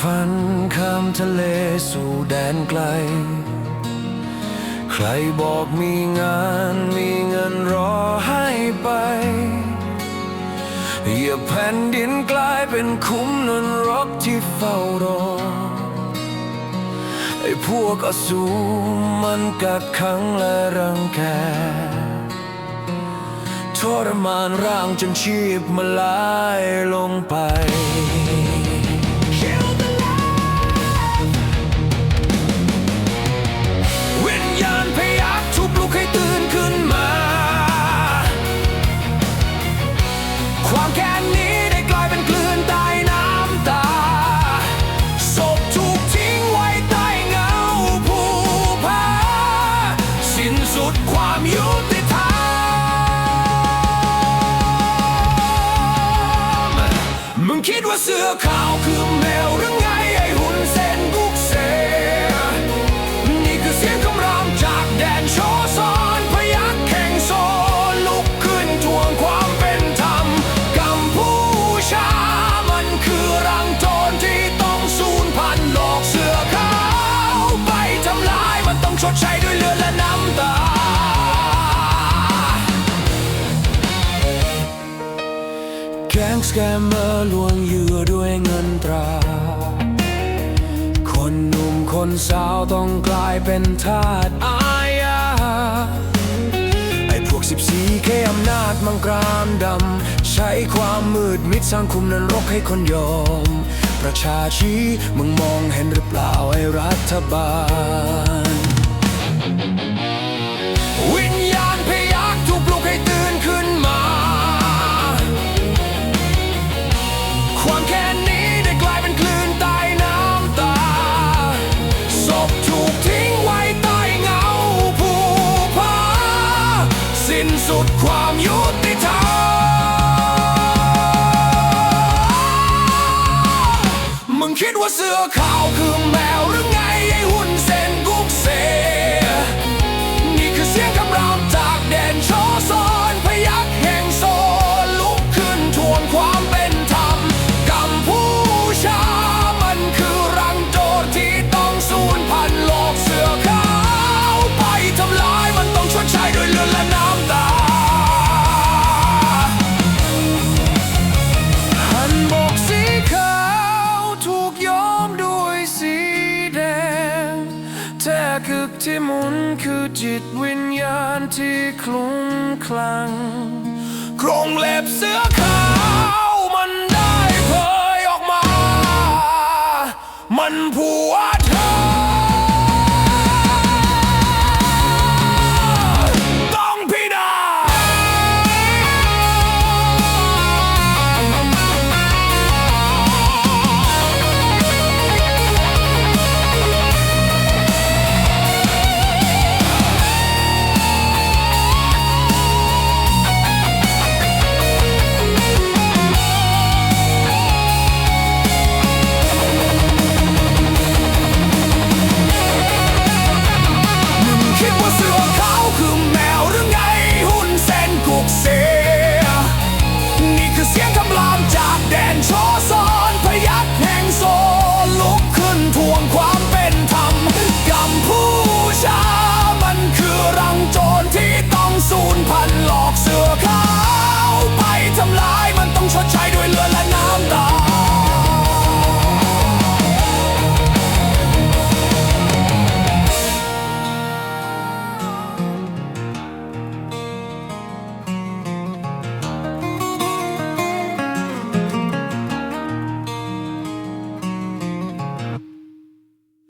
ฝันข้ามทะเลสู่แดนไกล ใครบอกมีงานมีเงินรอให้ไปอย่าแผ่นดินกลายเป็นคุ้มนรกที่เฝ้ารอ ไอ้พวกอสูรมันกักขังและรังแกทรมานร่างจนชีพมาลายลงไป คิดว่าเสื้อขาวคือแมวหรือ คนสาวต้องกลายเป็นทาสอาญาไอ้พวกสิบสีแค่อำนาจมังกรามดำ ใช้ความมืดมิดสร้างคุมนรกให้คนยอม ประชาชีมึงมองเห็นหรือเปล่าไอ้รัฐบาล สุดความยุติธรรมมึงคิดว่าเสื้อขาวคือแมวหรือไง ที่หมุนคือจิตวิญญาณที่คลุ้มคลั่งโครงเล็บเสื้อขาวมันได้เผยออกมา มันผัว